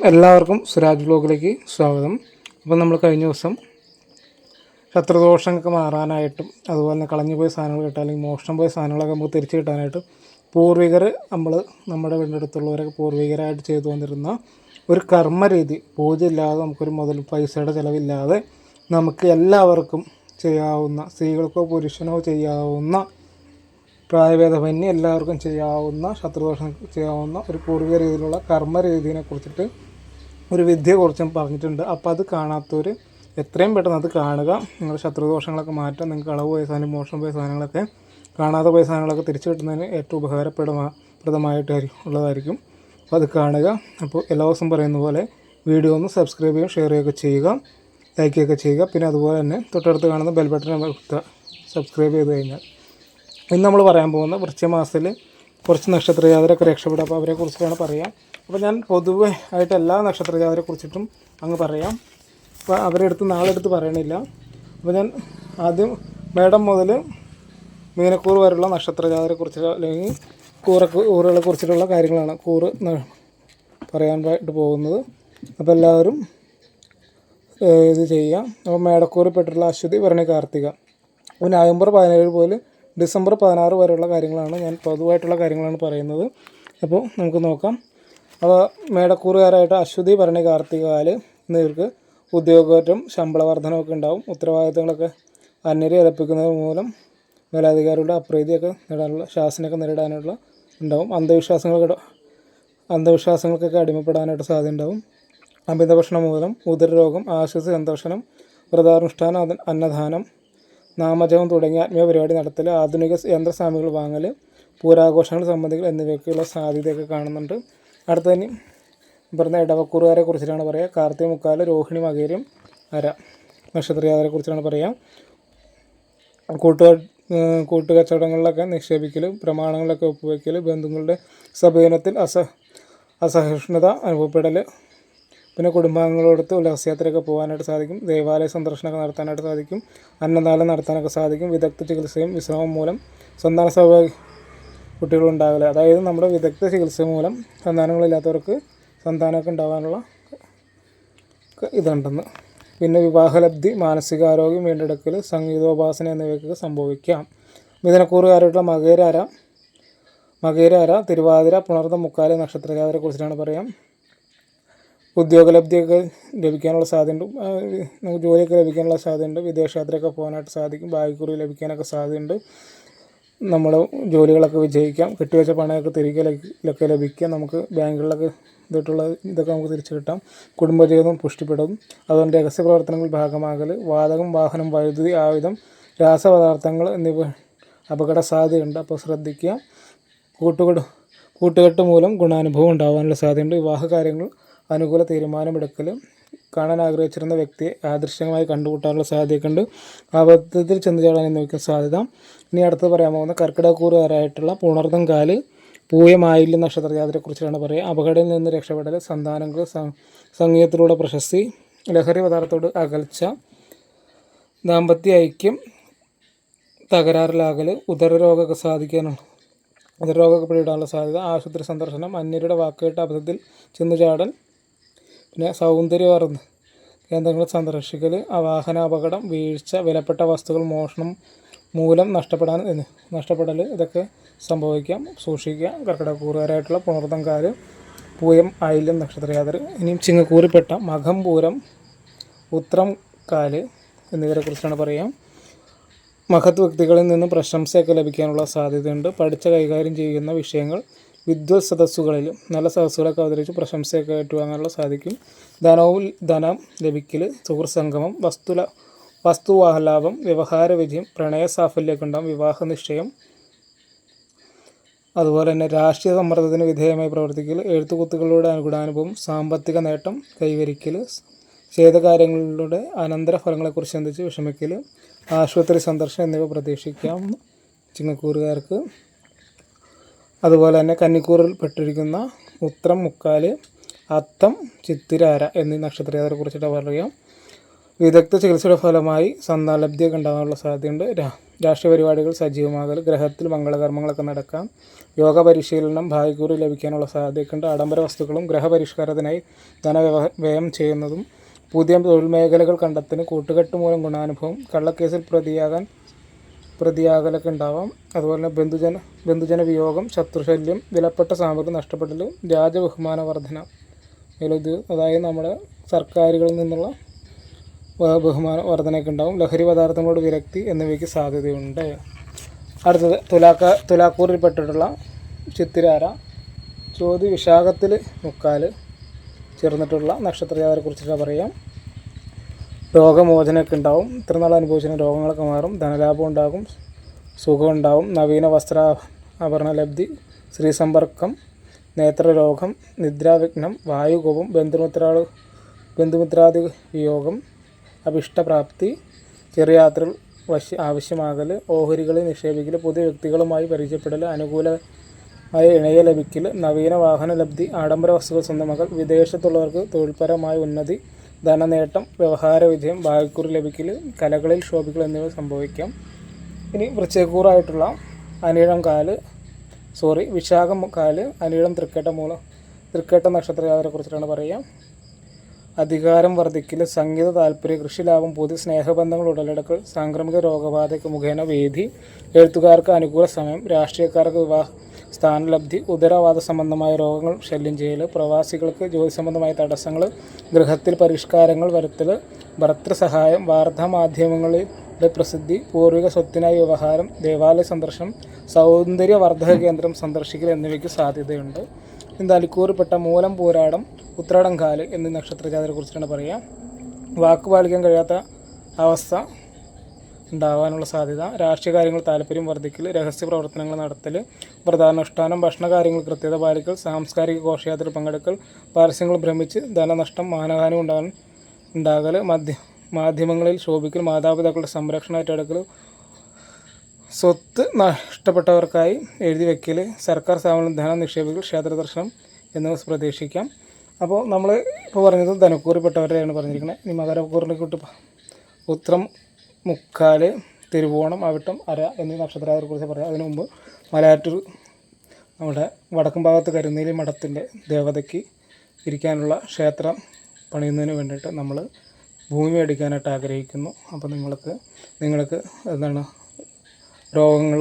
എല്ലാവർക്കും സുരാജ് ബ്ലോഗിലേക്ക് സ്വാഗതം. അപ്പം നമ്മൾ കഴിഞ്ഞ ദിവസം ശത്രുദോഷങ്ങൾക്ക് മാറാനായിട്ടും അതുപോലെ തന്നെ കളഞ്ഞു പോയ സാധനങ്ങൾ കിട്ടാൻ അല്ലെങ്കിൽ മോഷണം പോയ സാധനങ്ങളൊക്കെ നമുക്ക് തിരിച്ചു കിട്ടാനായിട്ട് പൂർവികർ നമ്മൾ നമ്മുടെ വീടിന്റെ അടുത്തുള്ളവരൊക്കെ പൂർവികരായിട്ട് ചെയ്തു വന്നിരുന്ന ഒരു കർമ്മരീതി പൂജ ഇല്ലാതെ നമുക്കൊരു മുതൽ പൈസയുടെ ചിലവില്ലാതെ നമുക്ക് എല്ലാവർക്കും ചെയ്യാവുന്ന സ്ത്രീകൾക്കോ പുരുഷനോ ചെയ്യാവുന്ന പ്രായഭേദമന്യേ എല്ലാവർക്കും ചെയ്യാവുന്ന ശത്രുദോഷം ചെയ്യാവുന്ന ഒരു പൂർവിക രീതിയിലുള്ള കർമ്മ രീതിയെ കുറിച്ചിട്ട് ഒരു വിദ്യയെക്കുറിച്ചും പറഞ്ഞിട്ടുണ്ട്. അപ്പോൾ അത് കാണാത്തവർ എത്രയും പെട്ടെന്ന് അത് കാണുക. നിങ്ങളുടെ ശത്രുദോഷങ്ങളൊക്കെ മാറ്റാം നിങ്ങൾക്ക് അളവ് പോയ സാധനം മോഷണം പോയ സാധനങ്ങളൊക്കെ കാണാതെ പോയ സാധനങ്ങളൊക്കെ തിരിച്ചു കിട്ടുന്നതിന് ഏറ്റവും ഉപകാരപ്പെടുന്ന പ്രദമായിട്ട് ഉള്ളതായിരിക്കും അപ്പോൾ അത് കാണുക. അപ്പോൾ എല്ലാ ദിവസവും പറയുന്ന പോലെ വീഡിയോ ഒന്ന് സബ്സ്ക്രൈബ് ചെയ്യുക ഷെയർ ചെയ്യുകയൊക്കെ ചെയ്യുക. ലൈക്ക് ചെയ്യുകയൊക്കെ ചെയ്യുക. പിന്നെ അതുപോലെ തന്നെ തൊട്ടടുത്ത് കാണുന്ന ബെൽ ബട്ടൺ സബ്സ്ക്രൈബ് ചെയ്ത് കഴിഞ്ഞാൽ ഇന്ന് നമ്മൾ പറയാൻ പോകുന്ന വൃശ്ചമാസത്തിൽ കുറച്ച് നക്ഷത്രജാതരൊക്കെ രക്ഷപ്പെടും. അപ്പോൾ അവരെക്കുറിച്ചാണ് പറയാം അപ്പോൾ ഞാൻ പൊതുവെ ആയിട്ട് എല്ലാ നക്ഷത്രജാതരെ കുറിച്ചിട്ടും അങ്ങ് പറയാം. അപ്പോൾ അവരെ അടുത്ത് നാളെ എടുത്ത് പറയണില്ല. അപ്പോൾ ഞാൻ ആദ്യം മേടം മുതൽ മീനക്കൂർ വരെയുള്ള നക്ഷത്രജാതരെ കുറിച്ച് അല്ലെങ്കിൽ കൂറ കൂറുകളെ കുറിച്ചിട്ടുള്ള കാര്യങ്ങളാണ് കൂറ് പറയാനായിട്ട് പോകുന്നത്. അപ്പോൾ എല്ലാവരും ഇത് ചെയ്യാം. അപ്പോൾ മേടക്കൂറിൽ പെട്ടിട്ടുള്ള അശ്വതി ഭരണി കാർത്തിക. അപ്പോൾ നവംബർ പതിനേഴ് മുതൽ ഡിസംബർ പതിനാറ് വരെയുള്ള കാര്യങ്ങളാണ് ഞാൻ പൊതുവായിട്ടുള്ള കാര്യങ്ങളാണ് പറയുന്നത്. അപ്പോൾ നമുക്ക് നോക്കാം. അപ്പോൾ മേടക്കൂറുകാരായിട്ട് അശ്വതി ഭരണി കാർത്തികാൽ എന്നിവർക്ക് ഉദ്യോഗമായിട്ടും ശമ്പള വർധനമൊക്കെ ഉണ്ടാവും. ഉത്തരവാദിത്തങ്ങളൊക്കെ അന്യരെ ഏൽപ്പിക്കുന്നത് മൂലം മേലധികാരികളുടെ അപ്രീതിയൊക്കെ നേടാനുള്ള ശാസനയൊക്കെ നേരിടാനുള്ള ഉണ്ടാവും. അന്ധവിശ്വാസങ്ങളൊക്കെ അന്ധവിശ്വാസങ്ങൾക്കൊക്കെ അടിമപ്പെടാനായിട്ട് സാധ്യത ഉണ്ടാവും. അമിതഭക്ഷണം മൂലം ഉദരരോഗം ആശ്വസ സന്തോഷണം വ്രതാനുഷ്ഠാനം അന്നദാനം നാമജപം തുടങ്ങിയ ആത്മീയ പരിപാടി നടത്തൽ ആധുനിക യന്ത്രസ്വാമികൾ വാങ്ങൽ പൂരാഘോഷങ്ങൾ സംബന്ധികൾ എന്നിവയ്ക്കുള്ള സാധ്യതയൊക്കെ കാണുന്നുണ്ട്. അടുത്ത തന്നെ പറഞ്ഞ ഇടവക്കൂറുകാരെ കുറിച്ചിട്ടാണ് പറയുക കാർത്തിക മുക്കാൽ രോഹിണി മകേരം അര. നക്ഷത്രയാതരെ കുറിച്ചാണ് പറയുക കൂട്ടുക കൂട്ടുകച്ചവടങ്ങളിലൊക്കെ നിക്ഷേപിക്കൽ പ്രമാണങ്ങളിലൊക്കെ ഒപ്പുവെക്കൽ ബന്ധുക്കളുടെ സഭയനത്തിൽ അസ അസഹിഷ്ണുത അനുഭവപ്പെടൽ പിന്നെ കുടുംബാംഗങ്ങളോടൊത്ത് ഉല്ലാസയാത്രയൊക്കെ പോകാനായിട്ട് സാധിക്കും. ദേവാലയ സന്ദർശനമൊക്കെ നടത്താനായിട്ട് സാധിക്കും. അന്നദാനം നടത്താനൊക്കെ സാധിക്കും. വിദഗ്ധ ചികിത്സയും വിശ്രമം മൂലം സന്താന സൗഭാഗ്യ കുട്ടികളുണ്ടാവില്ല അതായത് നമ്മുടെ വിദഗ്ധ ചികിത്സ മൂലം സന്താനങ്ങളില്ലാത്തവർക്ക് സന്താനമൊക്കെ ഉണ്ടാകാനുള്ള ഇതുണ്ടെന്ന്. പിന്നെ വിവാഹലബ്ധി മാനസികാരോഗ്യം വീണ്ടെടുക്കൽ സംഗീതോപാസന എന്നിവയ്ക്കൊക്കെ സംഭവിക്കാം. മിഥുനക്കൂറുകാരായിട്ടുള്ള മകേരാര മകേരാര തിരുവാതിര പുണർന്ന മുക്കാലി നക്ഷത്രജാതരെ കുറിച്ചിട്ടാണ് പറയാം. ഉദ്യോഗലബ്ധിയൊക്കെ ലഭിക്കാനുള്ള സാധ്യതയുണ്ട്. നമുക്ക് ജോലിയൊക്കെ ലഭിക്കാനുള്ള സാധ്യതയുണ്ട്. വിദേശയാത്രയൊക്കെ പോകാനായിട്ട് സാധിക്കും. ഭാഗ്യക്കുറി ലഭിക്കാനൊക്കെ സാധ്യതയുണ്ട്. നമ്മൾ ജോലികളൊക്കെ വിജയിക്കാം. കെട്ടിവെച്ച പണമൊക്കെ തിരികെ ലൊക്കെ ലഭിക്കാം. നമുക്ക് ബാങ്കുകളിലൊക്കെ ഇതിട്ടുള്ള ഇതൊക്കെ നമുക്ക് തിരിച്ചു കിട്ടാം. കുടുംബജീവിതം പുഷ്ടിപ്പെടും. അതുകൊണ്ട് രഹസ്യ പ്രവർത്തനങ്ങൾ ഭാഗമാകൽ വാതകം വാഹനം വൈദ്യുതി ആയുധം രാസപദാർത്ഥങ്ങൾ എന്നിവ അപകട സാധ്യതയുണ്ട് അപ്പോൾ ശ്രദ്ധിക്കുക. കൂട്ടുകെട്ട് കൂട്ടുകെട്ട് മൂലം ഗുണാനുഭവം ഉണ്ടാകാനുള്ള സാധ്യതയുണ്ട്. വിവാഹ കാര്യങ്ങൾ അനുകൂല തീരുമാനമെടുക്കലും കാണാൻ ആഗ്രഹിച്ചിരുന്ന വ്യക്തിയെ ആദൃശ്യമായി കണ്ടുമുട്ടാനുള്ള സാധ്യതയൊക്കെയുണ്ട്. അബദ്ധത്തിൽ ചെന്ന് ചാടാൻ വയ്ക്കാൻ സാധ്യത. ഇനി അടുത്ത് പറയാൻ പോകുന്ന കർക്കിടക്കൂറുകാരായിട്ടുള്ള പുണർദം കാൽ പൂയമായില്യ നക്ഷത്രജാതരെക്കുറിച്ചാണ് പറയുക. അപകടത്തിൽ നിന്ന് രക്ഷപ്പെടൽ സന്താനങ്ങൾ സംഗീതത്തിലൂടെ പ്രശസ്തി ലഹരി പദാർത്ഥത്തോട് അകൽച്ച ദാമ്പത്യ ഐക്യം തകരാറിലാകൽ ഉദരരോഗമൊക്കെ സാധിക്കാനുള്ള ഉദരരോഗമൊക്കെ പിടിയിടാനുള്ള സാധ്യത ആശുപത്രി സന്ദർശനം അന്യരുടെ വാക്കുകേട്ട അബദ്ധത്തിൽ ചെന്നു ചാടൽ പിന്നെ സൗന്ദര്യവർദ്ധ. കേന്ദ്രങ്ങൾ സന്ദർശിക്കൽ വാഹനാപകടം വീഴ്ച വിലപ്പെട്ട വസ്തുക്കൾ മോഷണം മൂലം നഷ്ടപ്പെടാൻ നഷ്ടപ്പെടൽ ഇതൊക്കെ സംഭവിക്കാം സൂക്ഷിക്കുക കർക്കിടകൂറുകാരായിട്ടുള്ള പുണർത്തംകാർ പൂയം ആയില്യം നക്ഷത്രയാതർ ഇനിയും ചിങ്ങക്കൂറിൽപ്പെട്ട മഖം പൂരം ഉത്രം കാൽ എന്നിവരെ കുറിച്ചാണ് പറയാം. മഹത് വ്യക്തികളിൽ നിന്നും പ്രശംസയൊക്കെ ലഭിക്കാനുള്ള സാധ്യതയുണ്ട്. പഠിച്ച കൈകാര്യം ചെയ്യുന്ന വിഷയങ്ങൾ വിദ്വത് സദസ്സുകളിലും നല്ല സദസ്സുകളൊക്കെ അവതരിച്ച് പ്രശംസയൊക്കെ ഏറ്റുവാങ്ങാനുള്ള സാധിക്കും. ധനവും ധനം ലഭിക്കൽ സുഹൃത്ത് സംഗമം വസ്തുല വസ്തുവാഹലാഭം വ്യവഹാര വിജയം പ്രണയ സാഫല്യമൊക്കെ വിവാഹ നിശ്ചയം അതുപോലെ തന്നെ രാഷ്ട്രീയ സമ്മർദ്ദത്തിന് വിധേയമായി പ്രവർത്തിക്കൽ എഴുത്തുകുത്തുകളിലൂടെ അനുകൂടാനുഭവം സാമ്പത്തിക നേട്ടം കൈവരിക്കൽ ചെയ്ത കാര്യങ്ങളിലൂടെ അനന്തര ഫലങ്ങളെക്കുറിച്ച് ചിന്തിച്ച് വിഷമിക്കൽ ആശുപത്രി സന്ദർശനം എന്നിവ പ്രതീക്ഷിക്കാം ചിങ്ങക്കൂറുകാർക്ക്. അതുപോലെ തന്നെ കന്നിക്കൂറിൽ പെട്ടിരിക്കുന്ന ഉത്രം മുക്കാൽ അത്തം ചിത്തിരാര എന്നീ നക്ഷത്രജാതരെ കുറിച്ചിട്ട് പറയാം. വിദഗ്ധ ചികിത്സയുടെ ഫലമായി സന്താനലബ്ധിയൊക്കെ ഉണ്ടാകാനുള്ള സാധ്യതയുണ്ട്. രാഷ്ട്രീയ പരിപാടികൾ സജീവമാകൽ ഗ്രഹത്തിൽ മംഗളകർമ്മങ്ങളൊക്കെ നടക്കാം യോഗ പരിശീലനം ഭാഗ്യക്കൂറി ലഭിക്കാനുള്ള സാധ്യതയൊക്കെയുണ്ട്. ആഡംബര വസ്തുക്കളും ഗ്രഹപരിഷ്കാരത്തിനായി ധനവ്യവ- ചെയ്യുന്നതും പുതിയ തൊഴിൽ മേഖലകൾ കണ്ടെത്തിന് കൂട്ടുകെട്ട് മൂലം ഗുണാനുഭവം കള്ളക്കേസിൽ പ്രതിയാകാൻ പ്രതിയാകലൊക്കെ ഉണ്ടാവാം. അതുപോലെ തന്നെ ബന്ധുജന ബന്ധുജന വിയോഗം ശത്രുശല്യം വിലപ്പെട്ട സാമഗ്രി നഷ്ടപ്പെടൽ രാജബഹുമാന വർധന ഇത് അതായത് നമ്മുടെ സർക്കാരുകളിൽ നിന്നുള്ള ബഹുമാന വർധനയൊക്കെ ഉണ്ടാവും. ലഹരി പദാർത്ഥങ്ങളോട് വിരക്തി എന്നിവയ്ക്ക് സാധ്യതയുണ്ട്. അടുത്തത് തുലാക്ക തുലാക്കൂറിൽപ്പെട്ടിട്ടുള്ള ചിത്തിരാര ചോതി വിശാഖത്തിൽ മുക്കാൽ ചേർന്നിട്ടുള്ള നക്ഷത്രജാതരെ പറയാം. രോഗമോചനമൊക്കെ ഉണ്ടാവും. ഇത്ര നാൾ അനുഭവിച്ചിരുന്ന രോഗങ്ങളൊക്കെ മാറും. ധനലാഭം ഉണ്ടാകും. സുഖം ഉണ്ടാവും നവീന വസ്ത്ര ആഭരണ ലബ്ധി സ്ത്രീസമ്പർക്കം നേത്രരോഗം നിദ്രാവിഘ്നം വായുകോപം ബന്ധുമിത്രാൾ ബന്ധുമിത്രാദി വിയോഗം അഭിഷ്ടപ്രാപ്തി ചെറിയ യാത്രകൾ വശ്യ ആവശ്യമാകൽ ഓഹരികളിൽ നിക്ഷേപിക്കൽ പുതിയ വ്യക്തികളുമായി പരിചയപ്പെടൽ അനുകൂലമായ ഇണയെ ലഭിക്കൽ നവീന വാഹന ലബ്ധി ആഡംബര വസ്തുക്കൾ സ്വന്തമാക്കൽ വിദേശത്തുള്ളവർക്ക് തൊഴിൽപരമായ ഉന്നതി ധനനേട്ടം വ്യവഹാര വിജയം ഭാഗ്യക്കുറി ലഭിക്കൽ കലകളിൽ ശോഭിക്കൽ എന്നിവ സംഭവിക്കാം. ഇനി വൃശ്ചകൂറായിട്ടുള്ള അനിഴം കാൽ സോറി വിശാഖം കാൽ അനിഴം തൃക്കേട്ട മൂലം തൃക്കേട്ട നക്ഷത്രജാതരെ കുറിച്ചിട്ടാണ് പറയുക. അധികാരം വർദ്ധിക്കൽ സംഗീത താല്പര്യം കൃഷി ലാഭം പൊതു സ്നേഹബന്ധങ്ങൾ ഉടലെടുക്കൽ സാംക്രമിക രോഗബാധയ്ക്ക് മുഖേന വേദി എഴുത്തുകാർക്ക് അനുകൂല സമയം രാഷ്ട്രീയക്കാർക്ക് വിവാഹ സ്ഥാനലബ്ധി ഉദരവാദ സംബന്ധമായ രോഗങ്ങൾ ശല്യം ചെയ്യൽ പ്രവാസികൾക്ക് ജോലി സംബന്ധമായ തടസ്സങ്ങൾ ഗൃഹത്തിൽ പരിഷ്കാരങ്ങൾ വരുത്തൽ ഭർത്തൃസഹായം വാർത്താമാധ്യമങ്ങളുടെ പ്രസിദ്ധി പൂർവിക സ്വത്തിനായി വ്യവഹാരം ദേവാലയ സന്ദർശനം സൗന്ദര്യവർദ്ധക കേന്ദ്രം സന്ദർശിക്കൽ എന്നിവയ്ക്ക് സാധ്യതയുണ്ട്. ഇന്ന് മൂലം പോരാടം ഉത്രാടം കാൽ എന്നീ നക്ഷത്രജാതരെ കുറിച്ചിട്ടാണ് പറയുക. വാക്കുപാലിക്കാൻ കഴിയാത്ത അവസ്ഥ ഉണ്ടാകാനുള്ള സാധ്യത രാഷ്ട്രീയ കാര്യങ്ങൾ താല്പര്യം വർദ്ധിക്കൽ രഹസ്യ പ്രവർത്തനങ്ങൾ നടത്തൽ ഭക്ഷണ കാര്യങ്ങൾ കൃത്യത പാലിക്കൽ സാംസ്കാരിക ഘോഷയാത്രയിൽ പങ്കെടുക്കൽ പരസ്യങ്ങൾ ഭ്രമിച്ച് ധനനഷ്ടം മാനഹാനി ഉണ്ടാകാൻ ഉണ്ടാകൽ മധ്യ മാധ്യമങ്ങളിൽ ശോഭിക്കൽ മാതാപിതാക്കളുടെ സംരക്ഷണം ഏറ്റെടുക്കൽ സ്വത്ത് നഷ്ടപ്പെട്ടവർക്കായി എഴുതി വയ്ക്കൽ സർക്കാർ സ്ഥാപനം ധനം നിക്ഷേപിക്കൽ ക്ഷേത്ര ദർശനം എന്നിവ പ്രതീക്ഷിക്കാം. അപ്പോൾ നമ്മൾ ഇപ്പോൾ പറഞ്ഞത് ധനക്കൂറിൽപ്പെട്ടവരെയാണ് പറഞ്ഞിരിക്കുന്നത് ഇനി മകരക്കൂറിനെ കൂട്ടി ഉത്രം മുക്കാൽ തിരുവോണം അവിട്ടം അര എന്നീ നക്ഷത്രങ്ങളെ കുറിച്ച് പറയാം. അതിനു മുമ്പ് മലയാറ്റൂർ നമ്മുടെ വടക്കും ഭാഗത്ത് കരുനീലി മഠത്തിന്റെ ദേവതയ്ക്ക് ഇരിക്കാനുള്ള ക്ഷേത്രം പണിയുന്നതിന് വേണ്ടിയിട്ട് നമ്മൾ ഭൂമി അടിക്കാനായിട്ട് ആഗ്രഹിക്കുന്നു. അപ്പോൾ നിങ്ങൾക്ക് നിങ്ങൾക്ക് എന്താണ് രോഗങ്ങൾ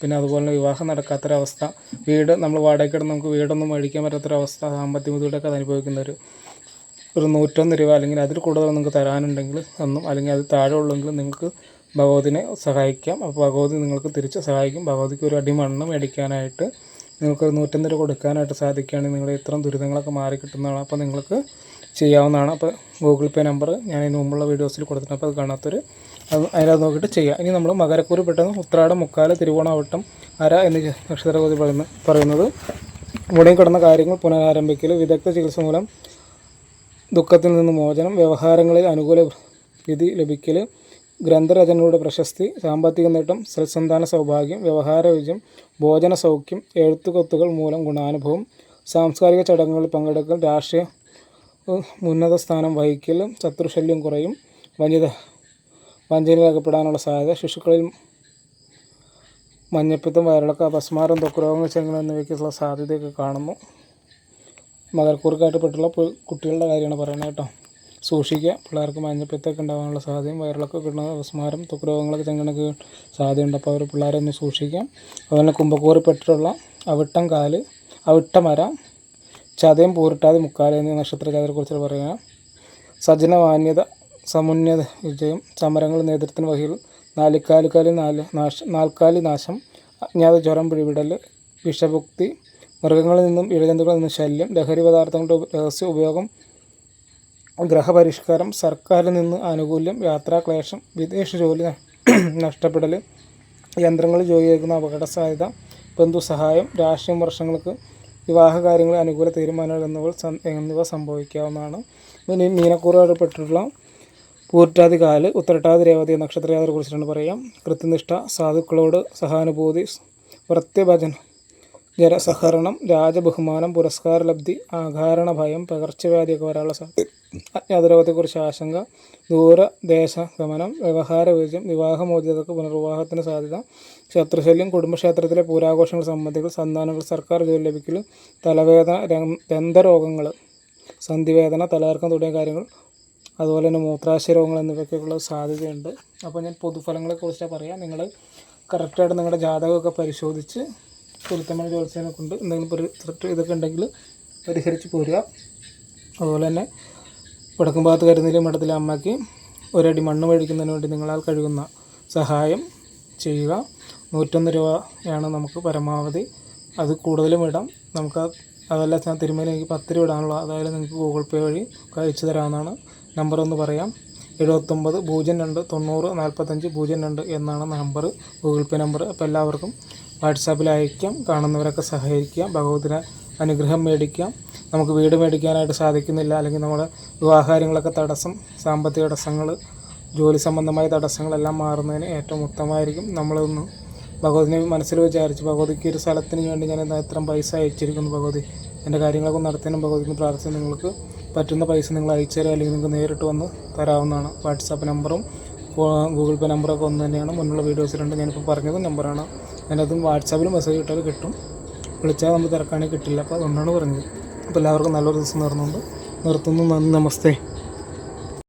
പിന്നെ അതുപോലെ വിവാഹം നടക്കാത്തൊരവസ്ഥ വീട് നമ്മൾ വാടകയ്ക്കിടന്ന് നമുക്ക് വീടൊന്നും മേടിക്കാൻ പറ്റാത്തൊരവസ്ഥ സാമ്പത്തിക ബുദ്ധിമുട്ടൊക്കെ അത് അനുഭവിക്കുന്ന ഒരു നൂറ്റൊന്ന് രൂപ അല്ലെങ്കിൽ അതിൽ കൂടുതൽ നിങ്ങൾക്ക് തരാനുണ്ടെങ്കിൽ ഒന്നും അല്ലെങ്കിൽ അത് താഴെ ഉള്ളെങ്കിൽ നിങ്ങൾക്ക് ഭഗവതിനെ സഹായിക്കാം. അപ്പോൾ ഭഗവതി നിങ്ങൾക്ക് തിരിച്ച് സഹായിക്കും. ഭഗവതിക്ക് ഒരു അടി മണ്ണ് മേടിക്കാനായിട്ട് നിങ്ങൾക്ക് നൂറ്റൊന്ന് രൂപ കൊടുക്കാനായിട്ട് സാധിക്കുകയാണെങ്കിൽ നിങ്ങളുടെ ഇത്തരം ദുരിതങ്ങളൊക്കെ മാറി കിട്ടുന്നതാണ്. അപ്പോൾ നിങ്ങൾക്ക് ചെയ്യാവുന്നതാണ്. അപ്പോൾ ഗൂഗിൾ പേ നമ്പർ ഞാൻ ഇതിന് മുമ്പുള്ള വീഡിയോസിൽ കൊടുത്തിട്ടുണ്ട്. അപ്പോൾ അത് കാണാത്തൊരു അത് അതിനകത്ത് നോക്കിയിട്ട് ചെയ്യാം. ഇനി നമ്മൾ മകരക്കൂർ പെട്ടെന്ന് ഉത്രാടം മുക്കാല തിരുവോണാവട്ടം അര എന്ന് നക്ഷത്രകോതി പറയുന്ന പറയുന്നത്. മുടിയും കിടന്ന കാര്യങ്ങൾ പുനരാരംഭിക്കൽ വിദഗ്ധ ചികിത്സ മൂലം ദുഃഖത്തിൽ നിന്ന് മോചനം വ്യവഹാരങ്ങളിൽ അനുകൂല വിധി ലഭിക്കൽ ഗ്രന്ഥരചനയുടെ പ്രശസ്തി സാമ്പത്തിക നേട്ടം സൽസന്താന സൗഭാഗ്യം വ്യവഹാര വിജയം ഭോജന സൗഖ്യം എഴുത്തുകൊത്തുകൾ മൂലം ഗുണാനുഭവം സാംസ്കാരിക ചടങ്ങുകളിൽ പങ്കെടുക്കൽ രാഷ്ട്രീയ ഉന്നത സ്ഥാനം വഹിക്കൽ ശത്രുശല്യം കുറയും വനിത വഞ്ചനയിലകപ്പെടാനുള്ള സാധ്യത ശിശുക്കളിൽ മഞ്ഞപ്പിത്തം വയറിളക്കം അപസ്മാരം തൊക്കുരോഗങ്ങൾ രോഗങ്ങൾ ചെങ്ങൽ എന്നിവയ്ക്കുള്ള സാധ്യതയൊക്കെ കാണുന്നു. മകർക്കൂർക്കായിട്ട് പെട്ടുള്ള കുട്ടികളുടെ കാര്യമാണ് പറയുന്നത് കേട്ടോ. സൂക്ഷിക്കുക. പിള്ളേർക്ക് മഞ്ഞപ്പിത്തൊക്കെ ഉണ്ടാകാനുള്ള സാധ്യതയും വയറിളക്കം കിട്ടുന്ന അപസ്മാരം ത്വക്ക് രോഗങ്ങളൊക്കെ ചെങ്കണക്ക് സാധ്യതയുണ്ട്. അപ്പോൾ അവർ പിള്ളേരെ ഒന്ന് സൂക്ഷിക്കാം. അതുപോലെ കുമ്പക്കൂറി പെട്ടിട്ടുള്ള അവിട്ടം കാൽ അവിട്ടമര ചതയം പൂരിട്ടാതി മുക്കാൽ എന്നീ നക്ഷത്ര കുറിച്ച് പറയുക. സജനമാന്യത സമുന്നത വിജയം സമരങ്ങൾ നേതൃത്വത്തിന് വഹികൾ നാലിക്കാലിക്കാലി നാല് നാശ നാൽക്കാലി നാശം അജ്ഞാത ജ്വരം പിടിവിടൽ വിഷഭുക്തി മൃഗങ്ങളിൽ നിന്നും ഇഴജന്തുക്കളിൽ നിന്നും ശല്യം ലഹരി പദാർത്ഥങ്ങളുടെ രഹസ്യ ഉപയോഗം ഗ്രഹപരിഷ്കാരം സർക്കാരിൽ നിന്ന് ആനുകൂല്യം യാത്രാക്ലേശം വിദേശ ജോലി നഷ്ടപ്പെടൽ യന്ത്രങ്ങളിൽ ജോലി ചെയ്യുന്ന അപകട സാധ്യത ബന്ധുസഹായം രാഷ്ട്രീയ വർഷങ്ങൾക്ക് വിവാഹ കാര്യങ്ങളിൽ അനുകൂല തീരുമാനങ്ങൾ എന്നിവ എന്നിവ സംഭവിക്കാവുന്നതാണ്. ഇനി മീനക്കൂറുകാരിൽപ്പെട്ടിട്ടുള്ള പൂറ്റാതി കാൽ ഉത്തരട്ടാതി രേവതി നക്ഷത്രയാതിരെ കുറിച്ചിട്ടാണ് പറയാം. കൃത്യനിഷ്ഠ സാധുക്കളോട് സഹാനുഭൂതി വൃത്യഭജന ജനസഹകരണം രാജബഹുമാനം പുരസ്കാരലബ്ധി ആകാരണ ഭയം പകർച്ചവ്യാധിയൊക്കെ വരാനുള്ള സാധ്യത അജ്ഞാതരോഗത്തെക്കുറിച്ച് ആശങ്ക ദൂരദേശ ഗമനം വ്യവഹാര വിജയം വിവാഹമോചിതർക്ക് പുനർവിവാഹത്തിന് സാധ്യത ശത്രുശല്യം കുടുംബക്ഷേത്രത്തിലെ പൂരാഘോഷങ്ങൾ സംബന്ധികൾ സന്താനങ്ങൾ സർക്കാർ ജോലി ലഭിക്കൽ തലവേദന ദന്തരോഗങ്ങൾ സന്ധിവേദന തലകർക്കം തുടങ്ങിയ കാര്യങ്ങൾ അതുപോലെ തന്നെ മൂത്രാശയ രോഗങ്ങൾ എന്നിവയ്ക്കുള്ള സാധ്യതയുണ്ട്. അപ്പോൾ ഞാൻ പൊതുഫലങ്ങളെക്കുറിച്ചാണ് പറയാം. നിങ്ങൾ കറക്റ്റായിട്ട് നിങ്ങളുടെ ജാതകമൊക്കെ പരിശോധിച്ച് പൊരുത്തമ്മ ജോത്സ്യനെ കൊണ്ട് എന്തെങ്കിലും ഒരു ത്രെറ്റ് ഇതൊക്കെ ഉണ്ടെങ്കിൽ പരിഹരിച്ച് പോരുക. അതുപോലെ തന്നെ വടക്കും ഭാഗത്ത് കരുന്നിലും മഠത്തിലെ അമ്മയ്ക്ക് ഒരടി മണ്ണ് മേടിക്കുന്നതിന് വേണ്ടി നിങ്ങളാൽ കഴിയുന്ന സഹായം ചെയ്യുക. നൂറ്റൊന്ന് രൂപയാണ് നമുക്ക് പരമാവധി. അത് കൂടുതലും ഇടാം. നമുക്ക് അതല്ല തിരുമേനി എനിക്ക് പത്ത് രൂപ ഇടാനുള്ള. അതായത് നിങ്ങൾക്ക് ഗൂഗിൾ പേ വഴി അയച്ചു തരാവുന്നതാണ്. നമ്പർ ഒന്ന് പറയാം. എഴുപത്തൊമ്പത് പൂജ്യം രണ്ട് തൊണ്ണൂറ് നാൽപ്പത്തഞ്ച് പൂജ്യം രണ്ട് എന്നാണ് നമ്പർ. Google Pay number. അപ്പോൾ എല്ലാവർക്കും വാട്സാപ്പിൽ അയക്കാം കാണുന്നവരൊക്കെ സഹകരിക്കാം ഭഗവതിന് അനുഗ്രഹം മേടിക്കാം നമുക്ക് വീട് മേടിക്കാനായിട്ട് സാധിക്കുന്നില്ല. അല്ലെങ്കിൽ നമ്മുടെ വിവാഹകാര്യങ്ങളൊക്കെ തടസ്സം സാമ്പത്തിക തടസ്സങ്ങൾ ജോലി സംബന്ധമായ തടസ്സങ്ങളെല്ലാം മാറുന്നതിന് ഏറ്റവും ഉത്തമമായിരിക്കും. നമ്മളൊന്ന് ഭഗവതിനെ മനസ്സിൽ വിചാരിച്ച് ഭഗവതിക്ക് ഒരു സ്ഥലത്തിന് വേണ്ടി ഞാൻ എന്താ ഇത്രയും പൈസ അയച്ചിരിക്കുന്നു ഭഗവതി. എന്റെ കാര്യങ്ങളൊക്കെ നടത്താനും ഭഗവതിക്ക് പ്രാർത്ഥന നിങ്ങൾക്ക് പറ്റുന്ന പൈസ നിങ്ങൾ അയച്ചു തരാം. അല്ലെങ്കിൽ നിങ്ങൾക്ക് നേരിട്ട് വന്ന് തരാവുന്നതാണ്. വാട്സാപ്പ് നമ്പറും ഗൂഗിൾ പേ നമ്പറൊക്കെ ഒന്ന് തന്നെയാണ്. മുന്നുള്ള വീഡിയോസിലുണ്ട്. ഞാനിപ്പോൾ പറഞ്ഞത് നമ്പറാണ്. അതിനകത്തും വാട്സാപ്പിൽ മെസ്സേജ് ഇട്ടാൽ കിട്ടും. വിളിച്ചാൽ നമ്മൾ തിരക്കാണെങ്കിൽ കിട്ടില്ല. അപ്പോൾ അതുകൊണ്ടാണ് പറഞ്ഞത്. അപ്പോൾ എല്ലാവർക്കും നല്ലൊരു ദിവസം നേർന്നുകൊണ്ട് നിർത്തുന്നു. നന്ദി. നമസ്തേ.